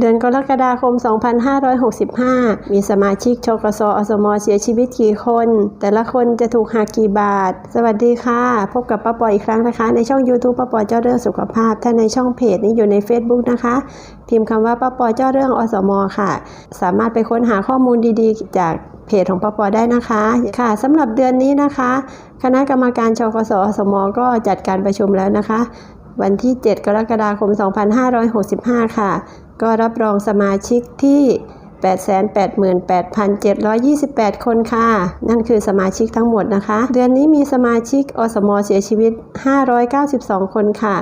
เดือนกรกฎาคม 2565 มีสมาชิกชกสอสมเสียชีวิตกี่คน แต่ละคนจะถูกหักกี่บาท สวัสดีค่ะ พบกับป้าปออีกครั้งนะคะ ในช่อง YouTube ป้าปอเจ้าเรื่องสุขภาพ ถ้าในช่องเพจนี้อยู่ใน Facebook นะคะ พิมพ์คำว่าป้าปอเจ้าเรื่องอสมค่ะ สามารถไปค้นหาข้อมูลดีๆ จากเพจของป้าปอได้นะคะค่ะสำหรับเดือนนี้นะคะ คณะกรรมการชกสอสมก็จัดการประชุมแล้วนะคะ วันที่ 7 กรกฎาคม 2565 ค่ะ ก็รับรองสมาชิกที่ 888,728 คนค่ะ นั่นคือสมาชิกทั้งหมดนะคะ เดือนนี้มีสมาชิกอสมเสียชีวิต 592 คนค่ะ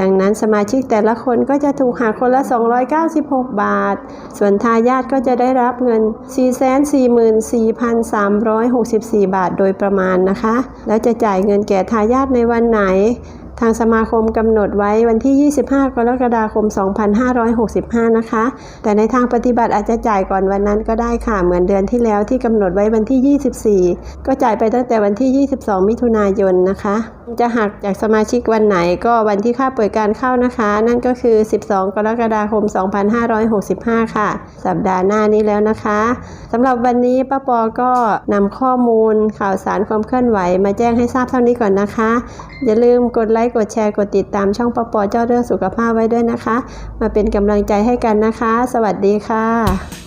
ดังนั้นสมาชิกแต่ละคนก็จะถูกหักคนละ 296 บาท ส่วนทายาทก็จะได้รับเงิน 444,364 บาทโดยประมาณนะคะ แล้วจะจ่ายเงินแก่ทายาทในวันไหน ทางสมาคมกำหนดไว้วันที่ 25 กรกฎาคม 2565 นะคะ แต่ในทางปฏิบัติอาจจะจ่ายก่อนวันนั้นก็ได้ค่ะ เหมือนเดือนที่แล้วที่กำหนดไว้วันที่ 24 ก็จ่ายไปตั้งแต่วันที่ 22 มิถุนายนนะคะจะหักจากสมาชิกวันไหนก็วันที่ค่าเปิดการเข้านะคะ นั่นก็คือ 12 กรกฎาคม 2565 ค่ะ สัปดาห์หน้านี้แล้วนะคะสำหรับวันนี้ป้าปอก็นำข้อมูลข่าวสารความเคลื่อนไหว มาแจ้งให้ทราบเท่านี้ก่อนนะคะ อย่าลืมกดไลค์กดแชร์กดติดตามช่องป้าปอเจ้าเรื่องสุขภาพไว้ด้วยนะคะ มาเป็นกำลังใจให้กันนะคะ สวัสดีค่ะ